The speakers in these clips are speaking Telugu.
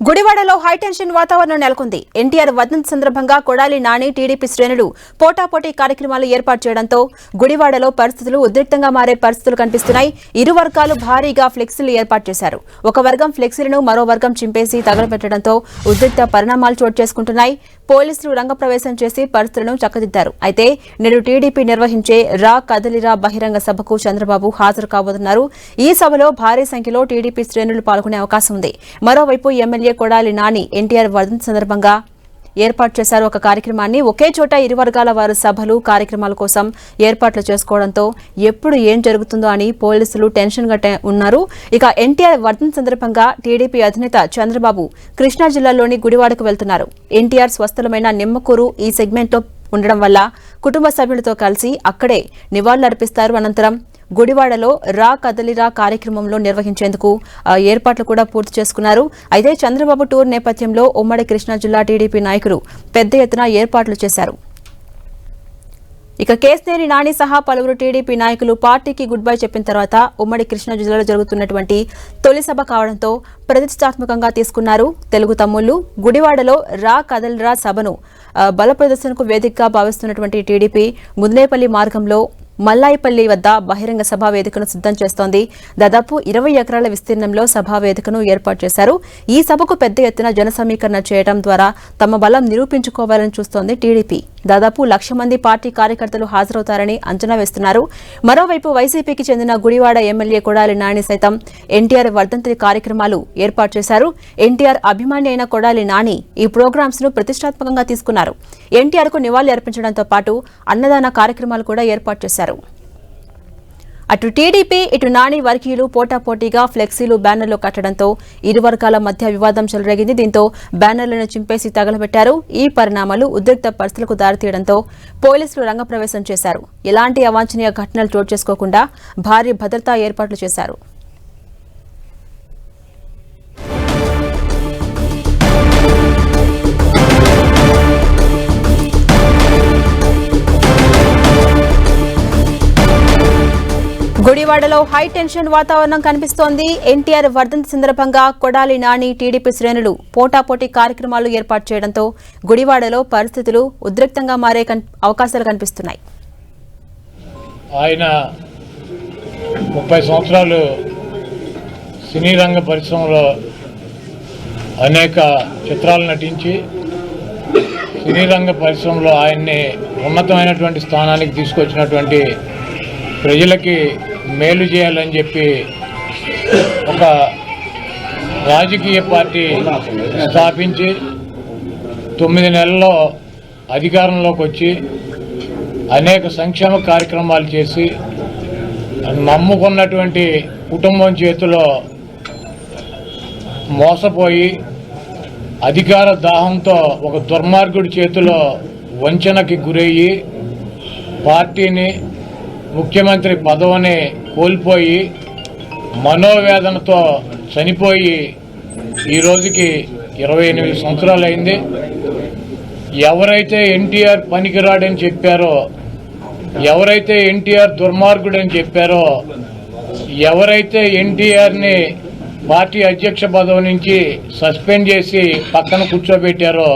గుడివాడలో హైటెన్షన్ వాతావరణం నెలకొంది. ఎన్టీఆర్ వర్ధంతి సందర్భంగా కొడాలి నాని టీడీపీ శ్రేణులు పోటాపోటీ కార్యక్రమాలు ఏర్పాటు చేయడంతో గుడివాడలో పరిస్థితులు ఉద్రిక్తంగా మారే పరిస్థితులు కనిపిస్తున్నాయి. ఇరు వర్గాలు భారీగా ఫ్లెక్సీలు ఏర్పాటు చేశారు. ఒక వర్గం ఫ్లెక్సీలను మరో వర్గం చింపేసి తగలబెట్టడంతో ఉద్రిక్త పరిణామాలు చోటు చేసుకుంటున్నాయి. పోలీసులు రంగప్రవేశం చేసి పరిస్థితులను చక్కదిద్దారు. అయితే నేడు టీడీపీ నిర్వహించే రా కదలిరా బహిరంగ సభకు చంద్రబాబు హాజరు కాబోతున్నారు. ఈ సభలో భారీ సంఖ్యలో టీడీపీ శ్రేణులు పాల్గొనే అవకాశం ఉంది. మరోవైపు ఎమ్మెల్యే కొడాలి నాని ఎన్టీఆర్ వర్ధంతి సందర్భంగా ఏర్పాటు చేశారు. ఒక కార్యక్రమాన్ని ఒకే చోట ఇరు వర్గాల వారు సభలు కార్యక్రమాల కోసం ఏర్పాట్లు చేసుకోవడంతో ఎప్పుడు ఏం జరుగుతుందో అని పోలీసులు టెన్షన్గా ఉన్నారు. ఇక ఎన్టీఆర్ వర్ధంతి సందర్భంగా టీడీపీ అధినేత చంద్రబాబు కృష్ణా జిల్లాలోని గుడివాడకు వెళ్తున్నారు. ఎన్టీఆర్ స్వస్థలమైన నిమ్మకూరు ఈ సెగ్మెంట్లో ఉండడం వల్ల కుటుంబ సభ్యులతో కలిసి అక్కడే నివాళులర్పిస్తారు. అనంతరం గుడివాడలో రా కదలిరా కార్యక్రమంలో నిర్వహించేందుకు ఏర్పాట్లు కూడా పూర్తి చేసుకున్నారు. అయితే చంద్రబాబు టూర్ నేపథ్యంలో ఉమ్మడి కృష్ణా జిల్లా టీడీపీ నాయకులు పెద్ద ఎత్తున ఏర్పాట్లు చేశారు. ఇక కేసినేని నాని సహా పలువురు టీడీపీ నాయకులు పార్టీకి గుడ్ బై చెప్పిన తర్వాత ఉమ్మడి కృష్ణా జిల్లాలో జరుగుతున్నటువంటి తొలి సభ కావడంతో ప్రతిష్టాత్మకంగా తీసుకున్నారు తెలుగు తమ్ముళ్ళు గుడివాడలో రా కదల్రా సభను బల ప్రదర్శనకు వేదికగా భావిస్తున్నటువంటి టీడీపీ ముదినేపల్లి మార్గంలో మల్లాయిపల్లి వద్ద బహిరంగ సభా వేదికను సిద్ధం చేస్తోంది. దాదాపు ఇరవై ఎకరాల విస్తీర్ణంలో సభా వేదికను ఏర్పాటు చేశారు. ఈ సభకు పెద్ద ఎత్తున జన సమీకరణ చేయడం ద్వారా తమ బలం నిరూపించుకోవాలని చూస్తోంది టీడీపీ. దాదాపు లక్ష మంది పార్టీ కార్యకర్తలు హాజరవుతారని అంచనా వేస్తున్నారు. మరోవైపు వైసీపీకి చెందిన గుడివాడ ఎమ్మెల్యే కొడాలి నాని సైతం ఎన్టీఆర్ వర్ధంతి కార్యక్రమాలు ఏర్పాటు చేశారు. ఎన్టీఆర్ అభిమాని అయిన కొడాలి నాని ఈ ప్రోగ్రామ్స్ను ప్రతిష్టాత్మకంగా తీసుకున్నారు. ఎన్టీఆర్కు నివాళులు అర్పించడంతో పాటు అన్నదాన కార్యక్రమాలు కూడా ఏర్పాటు చేశారు. అటు టీడీపీ ఇటు నాని వర్గీయులు పోటాపోటీగా ఫ్లెక్సీలు బ్యానర్లు కట్టడంతో ఇరు వర్గాల మధ్య వివాదం చెలరేగింది. దీంతో బ్యానర్లను చింపేసి తగలబెట్టారు. ఈ పరిణామాలు ఉద్రిక్త పరిస్థితులకు దారితీయడంతో పోలీసులు రంగప్రవేశం చేశారు. ఎలాంటి అవాంఛనీయ ఘటనలు చోటు చేసుకోకుండా భారీ భద్రతా ఏర్పాట్లు చేశారు. గుడివాడలో హై టెన్షన్ వాతావరణం కనిపిస్తోంది. ఎన్టీఆర్ వర్ధంతి సందర్భంగా కొడాలి నాని టీడీపీ శ్రేణులు పోటాపోటీ కార్యక్రమాలు ఏర్పాటు చేయడంతో గుడివాడలో పరిస్థితులు ఉద్రిక్తంగా మారే అవకాశాలు కనిపిస్తున్నాయి. ఆయన ముప్పై సంవత్సరాలు సినీ రంగ పరిశ్రమలో అనేక చిత్రాలు నటించి సినీ రంగ పరిశ్రమలో ఆయన్ని ఉన్నతమైనటువంటి స్థానానికి తీసుకొచ్చినటువంటి ప్రజలకి మేలు చేయాలని చెప్పి ఒక రాజకీయ పార్టీ స్థాపించి తొమ్మిది నెలల్లో అధికారంలోకి వచ్చి అనేక సంక్షేమ కార్యక్రమాలు చేసి నమ్ముకున్నటువంటి కుటుంబం చేతిలో మోసపోయి అధికార దాహంతో ఒక దుర్మార్గుడి చేతిలో వంచనకి గురయ్యి పార్టీని ముఖ్యమంత్రి పదవిని కోల్పోయి మనోవేదనతో చనిపోయి ఈ రోజుకి ఇరవై ఎనిమిది సంవత్సరాలు అయింది ఎవరైతే ఎన్టీఆర్ పనికిరాడని చెప్పారో ఎవరైతే ఎన్టీఆర్ దుర్మార్గుడని చెప్పారో ఎవరైతే ఎన్టీఆర్ని పార్టీ అధ్యక్ష పదవి నుంచి సస్పెండ్ చేసి పక్కన కూర్చోబెట్టారో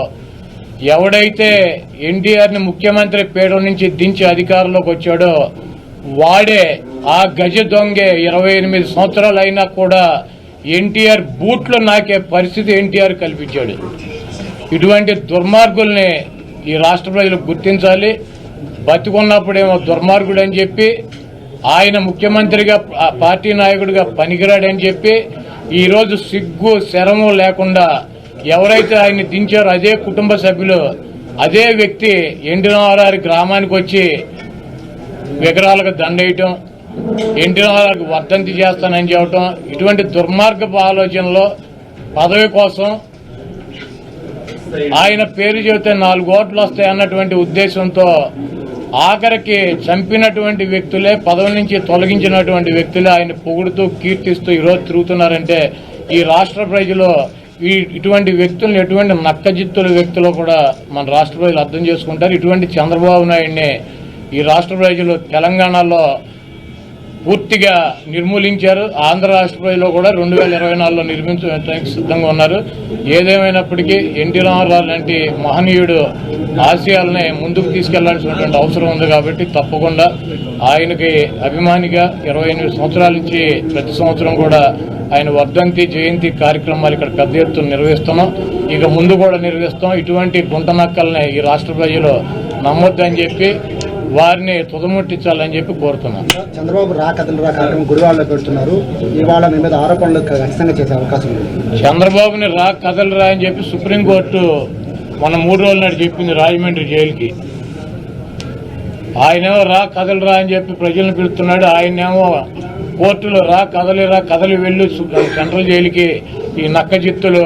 ఎవడైతే ఎన్టీఆర్ని ముఖ్యమంత్రి పేరు నుంచి దించి అధికారంలోకి వచ్చాడో వాడే ఆ గజ దొంగే ఇరవై ఎనిమిది సంవత్సరాలు అయినా కూడా ఎన్టీఆర్ బూట్లు నాకే పరిస్థితి ఎన్టీఆర్ కల్పించాడు. ఇటువంటి దుర్మార్గుల్ని ఈ రాష్ట్ర ప్రజలు గుర్తించాలి. బతికున్నప్పుడేమో దుర్మార్గుడు అని చెప్పి ఆయన ముఖ్యమంత్రిగా పార్టీ నాయకుడిగా పనికిరాడని చెప్పి ఈరోజు సిగ్గు శరము లేకుండా ఎవరైతే ఆయన్ని దించారో అదే కుటుంబ సభ్యులు అదే వ్యక్తి ఎన్టీ గ్రామానికి వచ్చి విగ్రహాలకు దండేయటం ఎన్టీ రామారావుకి వర్ధంతి చేస్తానని చెప్పటం ఇటువంటి దుర్మార్గపు ఆలోచనలో పదవి కోసం ఆయన పేరు చెబితే నాలుగు ఓట్లు వస్తాయన్నటువంటి ఉద్దేశంతో ఆఖరికి చంపినటువంటి వ్యక్తులే పదవి నుంచి తొలగించినటువంటి వ్యక్తులే ఆయన పొగుడుతూ కీర్తిస్తూ ఈరోజు తిరుగుతున్నారంటే ఈ రాష్ట్ర ప్రజలు ఈ ఇటువంటి వ్యక్తులను ఎటువంటి నక్కజిత్తుల వ్యక్తులు కూడా మన రాష్ట్ర ప్రజలు అర్థం చేసుకుంటారు. ఇటువంటి చంద్రబాబు నాయుడిని ఈ రాష్ట్ర ప్రజలు తెలంగాణలో పూర్తిగా నిర్మూలించారు. ఆంధ్ర రాష్ట్ర ప్రజలు కూడా రెండు వేల ఇరవై నాలుగులో నిర్మించడానికి సిద్ధంగా ఉన్నారు. ఏదేమైనప్పటికీ ఎన్టీ రామారావు లాంటి మహనీయుడు ఆశయాలని ముందుకు తీసుకెళ్ళాల్సినటువంటి అవసరం ఉంది కాబట్టి తప్పకుండా ఆయనకి అభిమానిగా ఇరవై ఎనిమిది సంవత్సరాల నుంచి ప్రతి సంవత్సరం కూడా ఆయన వర్ధంతి జయంతి కార్యక్రమాలు ఇక్కడ పెద్ద ఎత్తున నిర్వహిస్తున్నాం. ఇక ముందు కూడా నిర్వహిస్తాం. ఇటువంటి గుంట నక్కల్ని ఈ రాష్ట్ర ప్రజలు నమ్మొద్దని చెప్పి వారిని తుదముట్టించాలని చెప్పి కోరుతున్నాం. చంద్రబాబు రా కథలు రా కార్యక్రమం గుడివాడలో పెడుతున్నారు. ఇవాళ మీ మీద ఆరోపణలు ఖచ్చితంగా చేసే అవకాశం ఉంది. చంద్రబాబుని రా కథలు రా అని చెప్పి సుప్రీంకోర్టు మన మూడు రోజుల నాడు చెప్పింది రాజమండ్రి జైలుకి. ఆయనేమో రా కథలు రా అని చెప్పి ప్రజలను పిలుస్తున్నాడు. ఆయనేమో కోర్టులో రా కదలి రా కదలి వెళ్ళు సెంట్రల్ జైలుకి ఈ నక్క చిత్తులు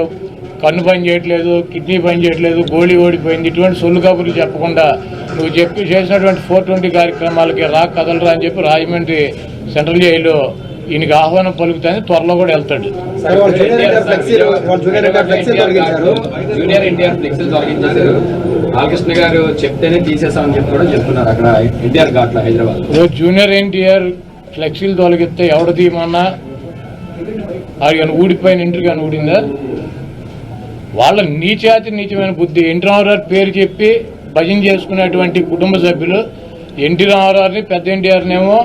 కన్ను పని చేయట్లేదు కిడ్నీ పని చేయట్లేదు గోళీ ఓడిపోయింది. ఇటువంటి సొల్లు కబుర్లు చెప్పకుండా నువ్వు చెప్పి చేసినటువంటి ఫోర్ ట్వంటీ కార్యక్రమాలకి రా కదలరా అని చెప్పి రాజమండ్రి సెంట్రల్ జైలు ఈయనకి ఆహ్వానం పలుకుతుంది. త్వరలో కూడా వెళ్తాడు. సరే వాళ్ళు జూనియర్ ఎన్టీఆర్ ఫ్లెక్సీలు వాళ్ళు జూనియర్ ఎన్టీఆర్ ఫ్లెక్సీలు తొలగించారు. జూనియర్ ఎన్టీఆర్ ఫ్లెక్సీలు తొలగించేశారు బాలకృష్ణ గారు చెప్తేనే తీసేసామని చెప్పి కూడా చెప్తున్నారు అక్కడ ఎన్టీఆర్ ఘాట్లో హైదరాబాద్. రోజు జూనియర్ ఎన్టీఆర్ ఫ్లెక్సీలు తొలగిస్తే ఎవడ తీయమన్నా? కానీ ఊడిపోయిన ఇంటికి కానీ ఊడిందా? వాళ్ళ నీచాతి నీచమైన బుద్ధి ఎన్టీ రామారావు పేరు చెప్పి భజన చేసుకునేటువంటి కుటుంబ సభ్యులు ఎన్టీ రామారావుని పెద్ద ఎన్టీఆర్నేమో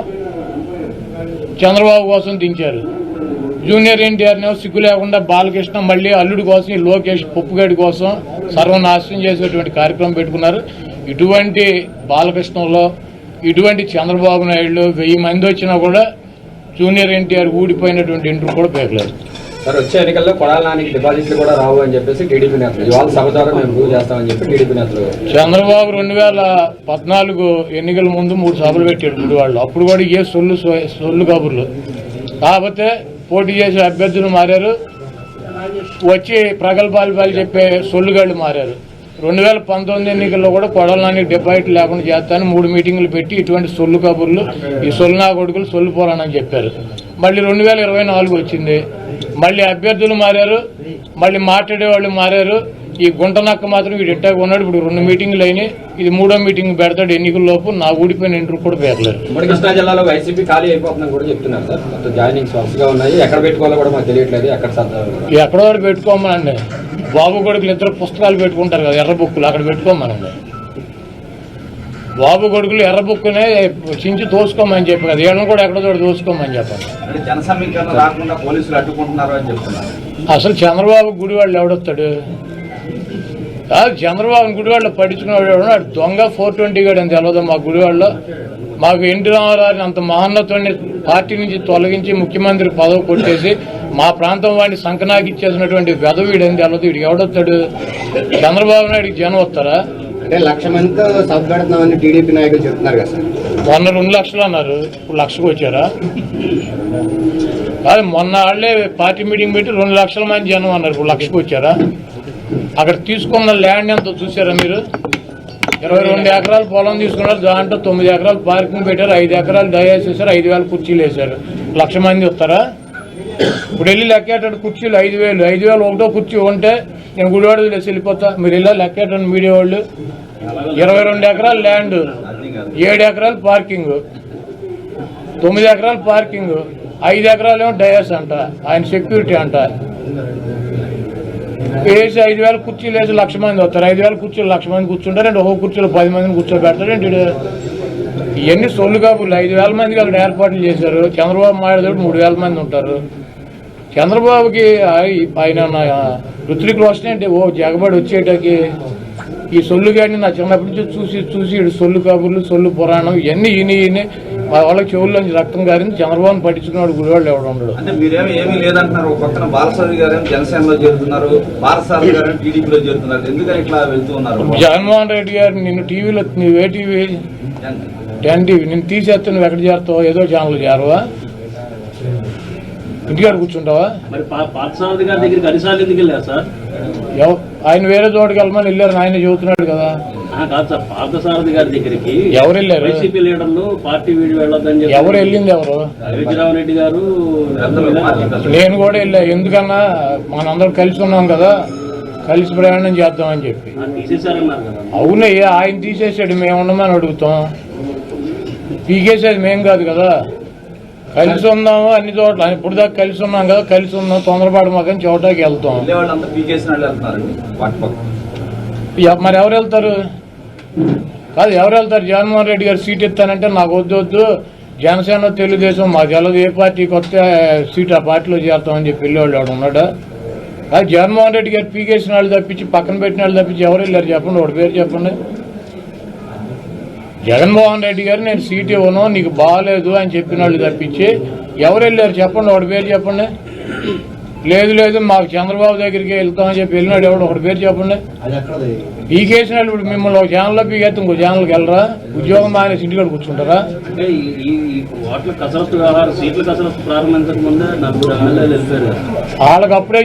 చంద్రబాబు కోసం దించారు. జూనియర్ ఎన్టీఆర్నేమో సిగ్గు లేకుండా బాలకృష్ణ మళ్ళీ అల్లుడి కోసం లోకేష్ పప్పుగడి కోసం సర్వనాశనం చేసేటువంటి కార్యక్రమం పెట్టుకున్నారు. ఇటువంటి బాలకృష్ణలో ఇటువంటి చంద్రబాబు నాయుడు వెయ్యి మంది వచ్చినా కూడా జూనియర్ ఎన్టీఆర్ ఊడిపోయినటువంటి ఇంటర్ కూడా పేర్లేదు సార్ వచ్చే ఎన్నికల్లో కొడాలానికి డిపాజిట్లు కూడా రావు అని చెప్పేసి టీడీపీ నేతలు ఇవాళ సభ ద్వారా మేము ప్రూవ్ చేస్తామని చెప్పి టీడీపీ నేతలు చంద్రబాబు రెండు వేల పద్నాలుగు ఎన్నికల ముందు మూడు సభలు పెట్టాడు గుడివాళ్ళు అప్పుడు కూడా ఏ సొల్లు సొల్లు కబుర్లు. కాకపోతే పోటీ చేసే అభ్యర్థులు మారారు. వచ్చి ప్రగల్భాలు పాలు చెప్పే సొల్లుగాళ్ళు మారారు. రెండు వేల పంతొమ్మిది ఎన్నికల్లో కూడా కొడలనానికి డిపాజిట్ లేకుండా చేస్తాను మూడు మీటింగులు పెట్టి ఇటువంటి సొల్లు కబుర్లు ఈ సొల్లు నా కొడుకులు సొల్లు పోరానని చెప్పారు. మళ్ళీ రెండు వేల ఇరవై నాలుగు వచ్చింది. మళ్ళీ అభ్యర్థులు మారారు. మళ్ళీ మాట్లాడే వాళ్ళు మారారు. ఈ గుంట నక్క మాత్రం వీడు ఎట్టాగా ఉన్నాడు. ఇప్పుడు రెండు మీటింగులు అయినాయి. ఇది మూడో మీటింగ్ పెడతాడు ఎన్నికల లోపు. నా ఊడిపోయిన ఇంటర్ కూడా ఉమ్మడి కృష్ణా జిల్లాలో వైసీపీ ఖాళీ అయిపోతుందని కూడా చెప్తున్నారు సార్. మొత్తం వరుసగా ఉన్నాయి. ఎక్కడ పెట్టుకోవాలో కూడా మాకు తెలియట్లేదు. ఎక్కడ ఎక్కడో పెట్టుకోమనండి? బాబు కొడుకులు ఇద్దరు పుస్తకాలు పెట్టుకుంటారు కదా ఎర్ర బుక్కులు. అక్కడ పెట్టుకోమనండి. బాబు కొడుకులు ఎర్ర బుక్కునే చించి తోసుకోమని చెప్పి కదా వీళ్ళని కూడా ఎక్కడో చోట తోసుకోమని అంటే చెప్తున్నారు. అసలు చంద్రబాబు గుడివాళ్ళు ఎవడొస్తాడు? కాదు చంద్రబాబు గుడివాళ్ళు పట్టించుకునేవాడు ఎవడు? వాడు దొంగ ఫోర్ ట్వంటీ గడు అని తెలియదు మా గుడివాళ్ళలో. మాకు ఎన్టీ రామారావుని అంత మహోన్నతుడిని పార్టీ నుంచి తొలగించి ముఖ్యమంత్రి పదవి కొట్టేసి మా ప్రాంతం వాడిని సంకనాకి ఇచ్చేసినటువంటి వెదవీడు అని తెలియదు వీడికి ఎవడొస్తాడు? చంద్రబాబు నాయుడికి జనం వస్తారా? అంటే లక్ష మందితో సభ పెడుతున్నామని టీడీపీ నాయకులు చెప్తున్నారు కదా సార్. మొన్న రెండు లక్షలు అన్నారు. ఇప్పుడు లక్షకు వచ్చారా? కాదు మొన్న వాళ్ళే పార్టీ మీటింగ్ పెట్టి రెండు లక్షల మంది జనం అన్నారు. ఇప్పుడు లక్షకు వచ్చారా? అక్కడ తీసుకున్న ల్యాండ్ ఎంత చూసారా మీరు? ఇరవై రెండు ఎకరాలు పొలం తీసుకున్నారు. దాంట్లో తొమ్మిది ఎకరాలు పార్కింగ్ పెట్టారు. ఐదు ఎకరాలు దయాసి వేశారు. ఐదు వేల కుర్చీలు వేశారు. లక్ష మంది వస్తారా? ఇప్పుడు వెళ్ళి లెక్కేటట్టు కుర్చీలు ఐదు వేలు. ఐదు వేలు ఒకటో కుర్చీ ఉంటే నేను గుడివాడ వదిలేసి వెళ్ళిపోతా మీరు ఇలా లెక్కేటండి మీడియా వాళ్ళు. ఇరవై రెండు ఎకరాలు ల్యాండ్ ఏడు ఎకరాలు పార్కింగ్ తొమ్మిది ఎకరాలు పార్కింగ్ ఐదు ఎకరాలు ఏమో డయాస్ అంట ఆయన సెక్యూరిటీ అంట. వేసి ఐదు వేల కుర్చీలు వేసి లక్ష మంది వస్తారు. ఐదు వేల కుర్చీలు లక్ష మంది కూర్చుంటారు. ఒక కుర్చీలో పది మందిని కూర్చోబెడతారు. ఏంటి ఇవన్నీ సొల్లు కాబులు ఐదు వేల మంది వాళ్ళు ఏర్పాట్లు చేశారు. చంద్రబాబు మాట్లాడేటప్పుడు మూడు వేల మంది ఉంటారు. చంద్రబాబుకి ఆయ- ఆయన రోషన్ అంటే ఓ జగబడి వచ్చేటకి ఈ సొల్లు గాడిని నా చిన్నప్పటి నుంచి చూసి చూసి సొల్లు కబుర్లు సొల్లు పురాణం ఇవన్నీ ఈయన ఈయన మా వాళ్ళకి చెవుల్లోంచి రక్తం గారింది చంద్రబాబుని పట్టించుకున్నాడు గుడివాళ్ళు ఎవడు ఉండడు. అంటే మీరేమో ఏమీ లేదంటున్నారు. ఒక పక్కన బాలసారి గారేమో జనసేనలో చేరుతున్నారు. బాలసారి గారేమో టీడీపీలో చేరుతున్నారు. ఎందుకని ఇట్లా వెళ్తూ ఉన్నారు? జగన్మోహన్ రెడ్డి గారు నిన్ను టీవీలో నువ్వే టీవీ టెన్ టీవీ నేను తీసేస్తే నువ్వు ఎక్కడ చేరుతావు ఏదో ఛానల్ చేరవా? ఇంటికాడ కూర్చుంటావా? మరి పార్థసారథి గారి దగ్గరికి అరిసార్లు ఎందుకు వెళ్ళారు సార్? ఆయన వేరే చోటుకి వెళ్ళమని వెళ్ళారు ఆయన చెబుతున్నాడు కదా. ఆ, కాదు సార్ పార్థసారథి గారి దగ్గరికి ఎవరు వెళ్ళారు? వైసీపీ లీడర్లు పార్టీ వీడి వెళ్ళొద్దని చెప్పి ఎవరు వెళ్ళింది ఎవరు? అయోధ్యరావు రెడ్డి గారు నేను కూడా వెళ్ళా. ఎందుకన్నా మనందరం కలిసి ఉన్నాం కదా కలిసి ప్రయాణం చేద్దామని చెప్పి. ఆ, తీసేశారన్నారు కదా. అవునయ్యా ఆయన తీసేసాడు మేము ఉండమని అడుగుతాం. పీకేసేది మేం కాదు కదా. కలిసి ఉందాము అన్ని చోట్ల. ఇప్పుడు దాకా కలిసి ఉన్నాం కదా కలిసి ఉందాం తొందరపాటు మాకని చోటకి వెళ్తాం. మరి ఎవరు వెళ్తారు? కాదు ఎవరు వెళ్తారు? జగన్మోహన్ రెడ్డి గారు సీట్ ఇస్తానంటే నాకు వద్దు వద్దు. జనసేన తెలుగుదేశం మాకు తెలదు ఏ పార్టీకి వస్తే సీట్ ఆ పార్టీలో చేస్తామని చెప్పి వెళ్ళేవాళ్ళు ఎవడు ఉన్నాడా? అది జగన్మోహన్ రెడ్డి గారు పీకేసిన వాళ్ళు తప్పించి పక్కన పెట్టిన వాళ్ళు తప్పించి ఎవరు వెళ్ళారు చెప్పండి ఒకటి పేరు చెప్పండి. జగన్మోహన్ రెడ్డి గారు నేను సీట్ ఇవ్వను నీకు బాగాలేదు అని చెప్పిన వాళ్ళు తప్పించి ఎవరు వెళ్ళారు చెప్పండి? వాడి పేరు చెప్పండి. లేదు లేదు మాకు చంద్రబాబు దగ్గరికి వెళ్తామని చెప్పి వెళ్ళినాడు ఎవడు ఒకటి పేరు చెప్పండి. అది ఎక్కడది? పీకేసిన ఇప్పుడు మిమ్మల్ని ఒక ఛానల్లో పీకేస్తే ఇంకో ఛానల్కి వెళ్ళరా? ఉద్యోగం మానేసి ఇంటికాడ కూర్చుంటారా? వాళ్ళకి అప్పుడే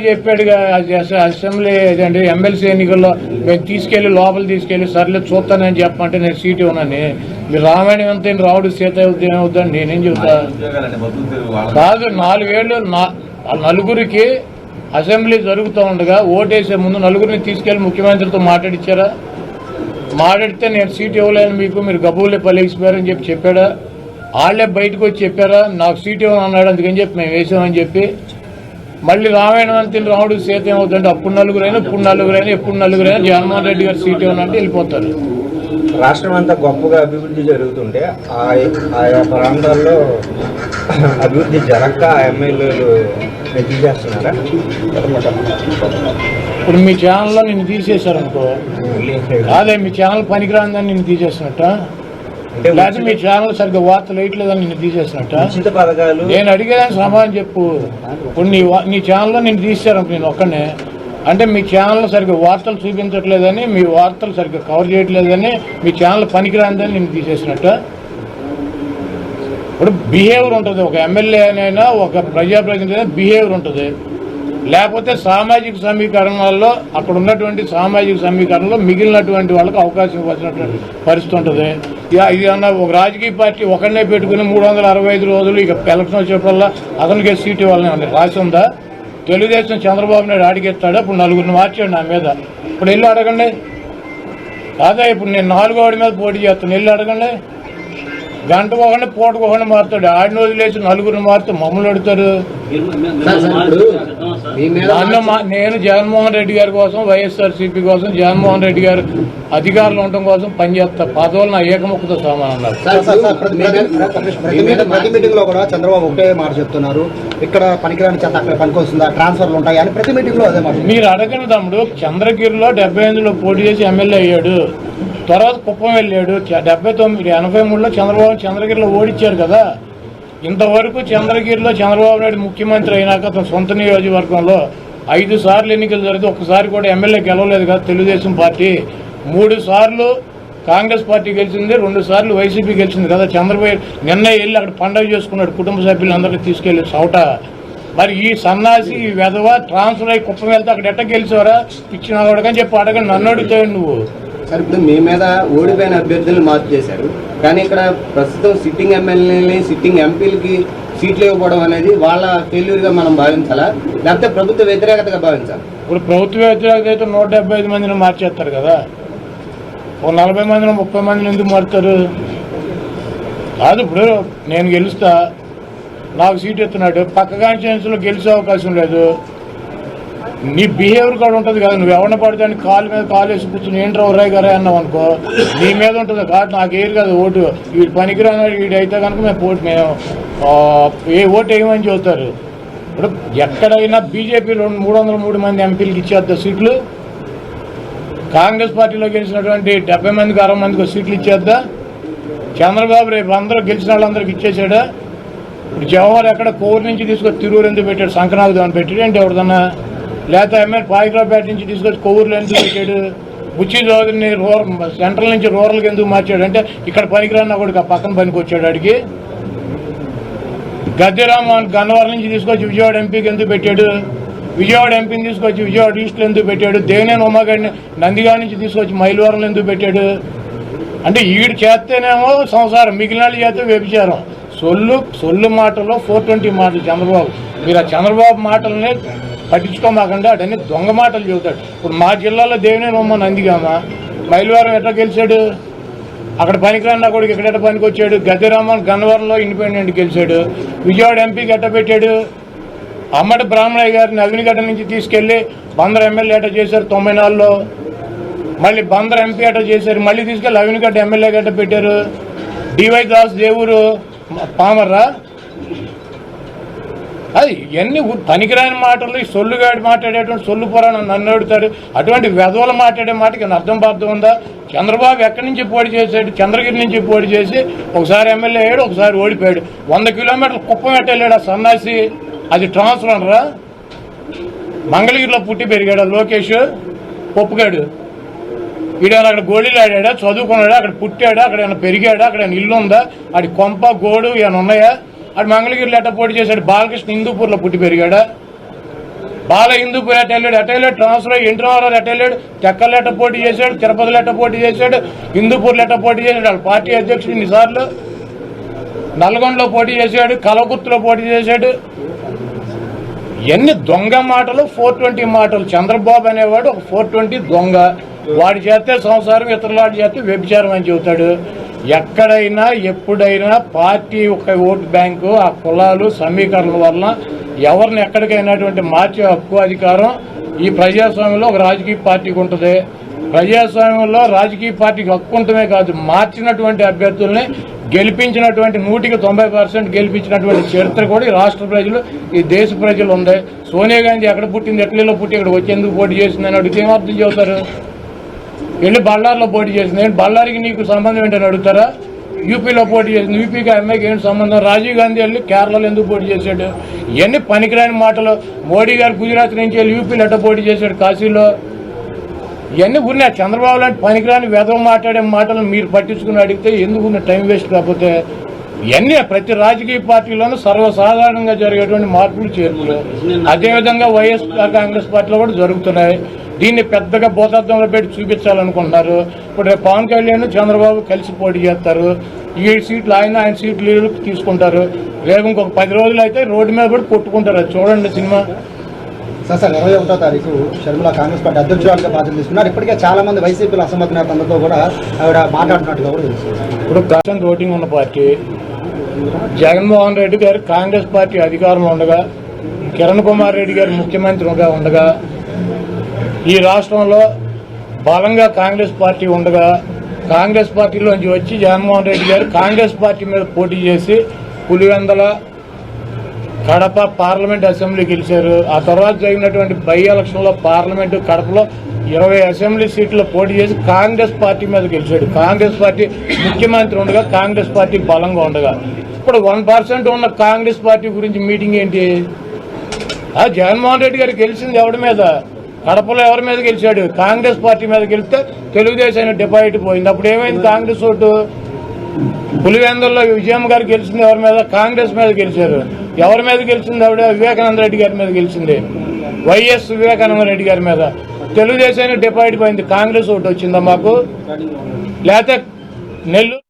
అస- అసెంబ్లీ ఏదండి ఎమ్మెల్సీ ఎన్నికల్లో మేము తీసుకెళ్ళి లోపల తీసుకెళ్ళి సర్లే చూస్తానని చెప్పమంటే నేను సీట్ ఇవ్వనని. మీరు రామాయణం ఎంత రావుడు సీత అవుద్ది ఏమవుద్దని నేనేం చెబుతా వాళ్ళ కాదు నాలుగేళ్ళు నా ఆ నలుగురికి అసెంబ్లీ జరుగుతూ ఉండగా ఓటేసే ముందు నలుగురిని తీసుకెళ్ళి ముఖ్యమంత్రితో మాట్లాడిచ్చారా? మాట్లాడితే నేను సీట్ ఇవ్వలేను మీకు మీరు గబూలే పలిగిపోయారని చెప్పి చెప్పాడా? వాళ్ళే బయటకు వచ్చి చెప్పారా? నాకు సీట్ ఇవ్వను అన్నాడు అందుకని చెప్పి మేము వేసామని చెప్పి. మళ్ళీ రామాయణం అంతిని రాముడు సీత ఏమవుతుందంటే అప్పుడు నలుగురైనా ఇప్పుడు నలుగురైనా ఎప్పుడు నలుగురైనా జగన్మోహన్ రెడ్డి గారు సీట్ ఇవ్వనంటే వెళ్ళిపోతారు. రాష్ట్రం అంతా గొప్పగా అభివృద్ధి జరుగుతుంటే ఆ ఆయా ప్రాంతాల్లో అభివృద్ధి జరగక ఆ ఎమ్మెల్యేలు తీసేస్తున్నారా ఇప్పుడు మీ ఛానల్లో నిన్ను తీసేశారనుకో కాదే మీ ఛానల్ పనికిరాందని నిన్ను తీసేసినట్ట? అంటే లేకపోతే మీ ఛానల్ సరిగ్గా వార్తలు వేయట్లేదని నిన్ను తీసేసినట్ట? పథకాలు నేను అడిగేదానికి సమాధానం చెప్పు. ఇప్పుడు నీ నీ ఛానల్లో నేను తీసాను నేను ఒక్కనే అంటే మీ ఛానల్ సరిగ్గా వార్తలు చూపించట్లేదని మీ వార్తలు సరిగ్గా కవర్ చేయట్లేదని మీ ఛానల్ పనికిరాందని నేను తీసేసినట్ట. ఇప్పుడు బిహేవియర్ ఉంటుంది. ఒక ఎమ్మెల్యే అయినా ఒక ప్రజాప్రతినిధి అయినా బిహేవియర్ ఉంటుంది. లేకపోతే సామాజిక సమీకరణాల్లో అక్కడ ఉన్నటువంటి సామాజిక సమీకరణలో మిగిలినటువంటి వాళ్ళకి అవకాశం ఇవ్వాల్సినటువంటి పరిస్థితి ఉంటుంది. ఇక ఇది అన్న ఒక రాజకీయ పార్టీ ఒకరినే పెట్టుకుని మూడు వందల అరవై ఐదు రోజులు ఇక ఎలక్షన్ వచ్చేటల్లా అతనికి సీట్ ఇవ్వాలని రాసి ఉందా? తెలుగుదేశం చంద్రబాబు నాయుడు అడిగిస్తాడు ఇప్పుడు నలుగురిని మార్చాడు నా మీద. ఇప్పుడు వెళ్ళి అడగండి. కాదా ఇప్పుడు నేను నాలుగో వాడి మీద పోటీ చేస్తాను. వెళ్ళి అడగండి. గంటకు ఒకటి పూటకు ఒకటి మారుతాడు. ఆడిని వదిలేసి నలుగురిని మారితే మమ్మల్ని అడుగుతారు. మా- నేను జగన్మోహన్ రెడ్డి గారి కోసం వైఎస్ఆర్ సిపి కోసం జగన్మోహన్ రెడ్డి గారు అధికారులు ఉండటం కోసం పనిచేస్తా. పదవులు నా ఏకముఖతో సమానం అన్నారు సార్, సార్, సార్, ప్రతి ప్రతి- ప్రతి మీటింగ్ ప్రతి మీటింగ్లో కూడా చంద్రబాబు ఒకటే మాట చెప్తున్నారు. ఇక్కడ పనికిరాని చెత్త అక్కడ పనికొస్తుందా? ట్రాన్స్ఫర్లు ఉంటాయి అని ప్రతి మీటింగ్లో అదే మాట. మీరు అడగని తమ్ముడు. చంద్రగిరిలో డెబ్బై ఎనిమిదిలో పోటీ చేసి ఎమ్మెల్యే అయ్యాడు. తర్వాత కుప్పం వెళ్ళాడు. డెబ్బై తొమ్మిది ఎనభై మూడులో చంద్రబాబు చంద్రగిరిలో ఓడిచ్చారు కదా. ఇంతవరకు చంద్రగిరిలో చంద్రబాబు నాయుడు ముఖ్యమంత్రి అయినాక తన సొంత నియోజకవర్గంలో ఐదు సార్లు ఎన్నికలు జరిగితే ఒక్కసారి కూడా ఎమ్మెల్యే గెలవలేదు కదా తెలుగుదేశం పార్టీ. మూడు సార్లు కాంగ్రెస్ పార్టీ గెలిచింది రెండు సార్లు వైసీపీ గెలిచింది కదా. చంద్రబాబు నిన్న వెళ్ళి అక్కడ పండగ చేసుకున్నాడు. కుటుంబ సభ్యులందరినీ తీసుకెళ్ళి చౌట. మరి ఈ సన్నాసి ఈ వెధవ ట్రాన్స్ఫర్ అయ్యి కుప్పం వెళ్తే అక్కడ ఎట్ట గెలిచావరా? ఇచ్చిన వాడకని చెప్పి అడగండి. నన్ను అడుగుతావు నువ్వు? సార్ ఇప్పుడు మీ మీద ఓడిపోయిన అభ్యర్థులను మార్పు చేశారు కానీ ఇక్కడ ప్రస్తుతం సిట్టింగ్ ఎమ్మెల్యేలని సిట్టింగ్ ఎంపీలకి సీట్లు ఇవ్వకపోవడం అనేది వాళ్ళ ఫెయిల్యూర్గా మనం భావించాలా? లేకపోతే ప్రభుత్వ వ్యతిరేకతగా భావించాలి? ఇప్పుడు ప్రభుత్వ వ్యతిరేకత అయితే నూట డెబ్బై ఐదు మందిని మార్చేస్తారు కదా. ఒక నలభై మందిని ముప్పై మందిని ఎందుకు మారుతారు? కాదు ఇప్పుడు నేను గెలుస్తా. నాకు సీట్ ఎత్తున్నాడు పక్క కాన్స్టిట్యున్సీలో గెలిచే అవకాశం లేదు. నీ బిహేవియర్ కూడా ఉంటుంది కదా. నువ్వు ఎవరిని పడితే కాలు మీద కాలు వేసి కూర్చుని ఏంట్రా ఉర్రాయి గారే అన్నావు అనుకో నీ మీద ఉంటుంది. కాదు నాకు ఏరు కదా ఓటు. వీడు పనికిరాని వీడు అయితే కనుక మేము ఓటు మేము ఏ ఓటు వేయమని చెబుతారు. ఇప్పుడు ఎక్కడైనా బీజేపీ రెండు మూడు వందల మూడు మంది ఎంపీలకు ఇచ్చేద్దా సీట్లు? కాంగ్రెస్ పార్టీలో గెలిచినటువంటి డెబ్బై మందికి అరవై మందికి సీట్లు ఇచ్చేద్దా? చంద్రబాబు రేపు అందరూ గెలిచిన వాళ్ళందరికి ఇచ్చేసాడా? ఇప్పుడు జవహర్ ఎక్కడ కోరు నుంచి తీసుకొని తిరువురు ఎందుకు పెట్టాడు? సంక్రాంతి దాన్ని పెట్టాడు ఏంటి ఎవరిదన్నా? లేకపోతే ఎమ్మెల్యే పాయికరావుపేట నుంచి తీసుకొచ్చి కొవ్వూరులో ఎందుకు పెట్టాడు? బుచ్చి చౌదరిని రూరల్ సెంట్రల్ నుంచి రూరల్కి ఎందుకు మార్చాడు? అంటే ఇక్కడ పనికిరాన్న కూడా పక్కన పనికి వచ్చాడు అడిగి గద్దెరామోహన్ గన్నవరం నుంచి తీసుకొచ్చి విజయవాడ ఎంపీకి ఎందుకు పెట్టాడు? విజయవాడ ఎంపీని తీసుకొచ్చి విజయవాడ ఈస్ట్లో ఎందుకు పెట్టాడు? దేవినేని ఉమాగడిని నందిగారి నుంచి తీసుకొచ్చి మైలవరంలో ఎందుకు పెట్టాడు? అంటే ఈడు చేస్తేనేమో సంసారం మిగిలిన వాళ్ళు చేస్తే వ్యభిచారం. సొల్లు సొల్లు మాటలు ఫోర్ ట్వంటీ మాటలు చంద్రబాబు. మీరు ఆ చంద్రబాబు మాటలనే పట్టించుకోమాకండి అటన్నీ దొంగ మాటలు చెబుతాడు. ఇప్పుడు మా జిల్లాలో దేవుని ఉమ్మ నందిగామ మైలవరం ఎట్లా గెలిచాడు? అక్కడ పనికిరాన్న కొడుకు ఎక్కడెట్ట పనికి వచ్చాడు గద్దెరామన్ గన్నవరంలో ఇండిపెండెంట్ గెలిచాడు. విజయవాడ ఎంపీకి ఎట్ట పెట్టాడు. అమ్మటి బ్రాహ్మణయ్య గారిని అగ్నిగడ్డ నుంచి తీసుకెళ్ళి బందర్ ఎమ్మెల్యే ఎట్ట చేశారు తొంభై నాలుగులో మళ్ళీ బందర్ ఎంపీ అట్ట చేశారు. మళ్ళీ తీసుకెళ్ళి అవినిగడ్డ ఎమ్మెల్యే గట్ట పెట్టారు. డివై దాస్ దేవురు పామర్రా? అది ఇవన్నీ పనికిరాని మాటలు ఈ సొల్లుగాడి మాట్లాడేటువంటి సొల్లు పురాణం నన్ను అడుగుతారు. అటువంటి వెధవలు మాట్లాడే మాటకి అర్థం బాధ్యం ఉందా? చంద్రబాబు ఎక్కడి నుంచి పోటీ చేశాడు? చంద్రగిరి నుంచి పోటీ చేసి ఒకసారి ఎమ్మెల్యే అయ్యాడు ఒకసారి ఓడిపోయాడు. వంద కిలోమీటర్లు కుప్పం ఎట్టెళ్ళాడు ఆ సన్నాసి? అది ట్రాన్స్ఫర్ రా మంగళగిరిలో పుట్టి పెరిగాడు లోకేష్? ఒప్పుగాడు వీడు అక్కడ గోళీలు ఆడాడా? చదువుకున్నాడా? అక్కడ పుట్టాడా? అక్కడ ఏమైనా పెరిగాడా? అక్కడ ఏమైనా ఇల్లు ఉందా? ఆడి కొంప గోడు ఏమైనా ఉన్నాయా? అటు మంగళగిరిలో ఎట్ట పోటీ చేశాడు. బాలకృష్ణ హిందూపూర్లో పుట్టి పెరిగాడా? బాల హిందూపూర్ ఎట్ట వెళ్ళాడు ఎట్ట వెళ్ళాడు ట్రాన్స్ఫర్ అయ్యి ఇంటర్వర్ ఎట్ట వెళ్ళాడు తెక్కలు ఎట్ట పోటీ చేశాడు తిరుపతిలో ఎట్ట పోటీ చేశాడు హిందూపూర్లో ఎట్ట పోటీ చేశాడు. వాళ్ళ పార్టీ అధ్యక్షుడు ఇన్నిసార్లు? నల్గొండలో పోటీ చేశాడు కలగుర్తులో పోటీ చేశాడు. ఎన్ని దొంగ మాటలు ఫోర్ ట్వంటీ మాటలు. చంద్రబాబు అనేవాడు ఒక ఫోర్ ట్వంటీ దొంగ. వాడి చేస్తే సంసారం ఇతరులాడు చేస్తే వ్యభిచారం అని చెబుతాడు. ఎక్కడైనా ఎప్పుడైనా పార్టీ ఒక ఓటు బ్యాంకు ఆ కులాలు సమీకరణల వలన ఎవరిని ఎక్కడికైనాటువంటి మార్చే హక్కు అధికారం ఈ ప్రజాస్వామ్యంలో ఒక రాజకీయ పార్టీకి ఉంటుంది. ప్రజాస్వామ్యంలో రాజకీయ పార్టీకి హక్కు ఉండటమే కాదు మార్చినటువంటి అభ్యర్థుల్ని గెలిపించినటువంటి నూటికి తొంభై పర్సెంట్ గెలిపించినటువంటి చరిత్ర కూడా ఈ రాష్ట్ర ప్రజలు ఈ దేశ ప్రజలు ఉంది. సోనియా గాంధీ ఎక్కడ పుట్టింది ఎట్లీలో పుట్టి ఇక్కడ వచ్చేందుకు పోటీ చేసిందని అడిగితే ఏమర్థం చెబుతారు? వెళ్ళి బళ్ళారిలో పోటీ చేసింది. ఏంటి బళ్ళారికి నీకు సంబంధం ఏంటని అడుగుతారా? యూపీలో పోటీ చేసింది. యూపీకి అమ్మాయికి ఏంటి సంబంధం? రాజీవ్ గాంధీ వెళ్ళి కేరళలో ఎందుకు పోటీ చేశాడు? ఇవన్నీ పనికిరాని మాటలు. మోడీ గారు గుజరాత్ నుంచి వెళ్ళి యూపీలో ఎట్ట పోటీ చేశాడు కాశీలో? ఇవన్నీ ఉన్నాయి. చంద్రబాబు లాంటి పనికిరాని వేదం మాట్లాడే మాటలు మీరు పట్టించుకుని అడిగితే ఎందుకు ఉన్న టైం వేస్ట్ కాకపోతే? ఇవన్నీ ప్రతి రాజకీయ పార్టీలోనూ సర్వసాధారణంగా జరిగేటువంటి మార్పులు చేర్పులు. అదేవిధంగా వైఎస్ఆర్ కాంగ్రెస్ పార్టీలో కూడా జరుగుతున్నాయి. దీన్ని పెద్దగా భూతత్వంలో పెట్టి చూపించాలనుకుంటున్నారు. ఇప్పుడు రేపు పవన్ కళ్యాణ్ చంద్రబాబు కలిసి పోటీ చేస్తారు. ఈ సీట్లు ఆయన ఆయన సీట్లు తీసుకుంటారు. రేపు ఇంకొక పది రోజులు అయితే రోడ్డు మీద కూడా కొట్టుకుంటారు. అది చూడండి సినిమా. సార్ సార్ ఇరవై ఒకటో తారీఖు షర్మిల కాంగ్రెస్ పార్టీ అధ్యక్షురాలుగా బాధ్యత తీసుకున్నారు. ఇప్పటికే చాలా మంది వైసీపీలో అసమ్మతి నేతలతో కూడా ఆవిడ మాట్లాడుతున్నట్టుగా కూడా తెలుసు ఇప్పుడు కాంగ్రెస్ ఓటింగ్ ఉన్న పార్టీ జగన్మోహన్ రెడ్డి గారు కాంగ్రెస్ పార్టీ అధికారంలో ఉండగా కిరణ్ కుమార్ రెడ్డి గారు ముఖ్యమంత్రిగా ఉండగా ఈ రాష్ట్రంలో బలంగా కాంగ్రెస్ పార్టీ ఉండగా కాంగ్రెస్ పార్టీలోంచి వచ్చి జగన్మోహన్ రెడ్డి గారు కాంగ్రెస్ పార్టీ మీద పోటీ చేసి పులివెందల కడప పార్లమెంట్ అసెంబ్లీ గెలిచారు. ఆ తర్వాత జరిగినటువంటి బై ఎలక్షన్లో పార్లమెంటు కడపలో ఇరవై అసెంబ్లీ సీట్లు పోటీ చేసి కాంగ్రెస్ పార్టీ మీద గెలిచాడు. కాంగ్రెస్ పార్టీ ముఖ్యమంత్రి ఉండగా కాంగ్రెస్ పార్టీ బలంగా ఉండగా. ఇప్పుడు వన్ పర్సెంట్ ఉన్న కాంగ్రెస్ పార్టీ గురించి మీటింగ్ ఏంటి? ఆ జగన్మోహన్ రెడ్డి గారు గెలిచింది ఎవరి మీద? కడపలో ఎవరి మీద గెలిచాడు? కాంగ్రెస్ పార్టీ మీద గెలిస్తే తెలుగుదేశం డిపాజిట్ పోయింది. అప్పుడు ఏమైంది కాంగ్రెస్ ఓటు? పులివెందుల్లో విజయమ్మ గారు గెలిచింది ఎవరి మీద? కాంగ్రెస్ మీద గెలిచారు. ఎవరి మీద గెలిచింది ఆవిడ? వివేకానంద రెడ్డి గారి మీద గెలిచింది. వైఎస్ వివేకానంద రెడ్డి గారి మీద. తెలుగుదేశానికి డిపాజిట్ పోయింది. కాంగ్రెస్ ఓటు వచ్చిందా మాకు? లేకపోతే నెల్లూరు